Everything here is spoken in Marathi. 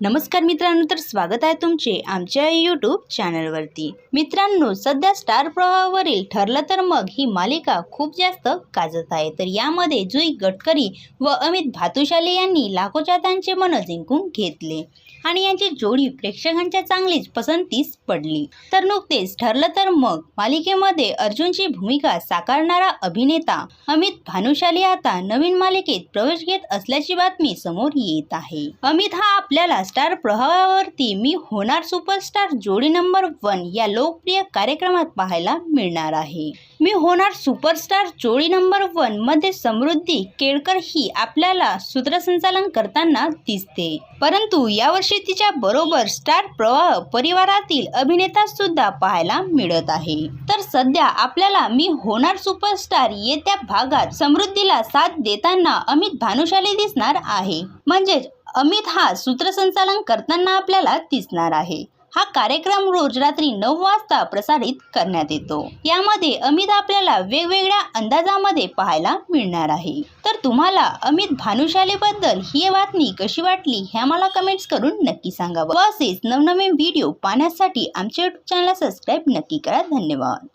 नमस्कार मित्रांनो तर स्वागत आहे तुमचे आमच्या यूट्यूब चॅनलवरती मित्रांनो सध्या स्टार प्रवाहावरील ठरलं तर मग ही मालिका खूप जास्त गाजत आहे. तर यामध्ये जुई गडकरी व अमित भातुशाली यांनी लाखो चाहत्यांचे मन जिंकून घेतले आणि यांची जोडी प्रेक्षकांच्या चांगलीच पसंतीस पडली. तर नुकतेच ठरलं तर मग मालिकेमध्ये अर्जुनची भूमिका साकारणारा अभिनेता अमित भानुशाली आता नवीन मालिकेत प्रवेश घेत असल्याची बातमी समोर येत आहे. अमित हा आपल्याला स्टार प्रवाहावरती मी होणार सुपरस्टार जोडी नंबर वन या लोकप्रिय कार्यक्रमात पाहायला मिळणार आहे. मी होणार सुपरस्टार चोळी नंबर वनमध्ये समृद्धी केळकर ही आपल्याला सूत्रसंचालन करताना दिसते. परंतु यावर्षी तिच्या बरोबर स्टार प्रवाह परिवारातील अभिनेता सुद्धा पाहायला मिळत आहे. तर सध्या आपल्याला मी होणार सुपरस्टार येत्या भागात समृद्धीला साथ देताना अमित भानुशाली दिसणार आहे. म्हणजेच अमित हा सूत्रसंचालन करताना आपल्याला दिसणार आहे. हा कार्यक्रम रोज रात्री नऊ वाजता प्रसारित करण्यात येतो. यामध्ये अमित आपल्याला वेगवेगळ्या अंदाजामध्ये पाहायला मिळणार आहे. तर तुम्हाला अमित भानुशालीबद्दल ही बातमी कशी वाटली हे आम्हाला कमेंट्स करून नक्की सांगावं. असेच नवनवीन व्हिडिओ पाहण्यासाठी आमच्या युट्यूब चॅनलला सबस्क्राईब नक्की करा. धन्यवाद.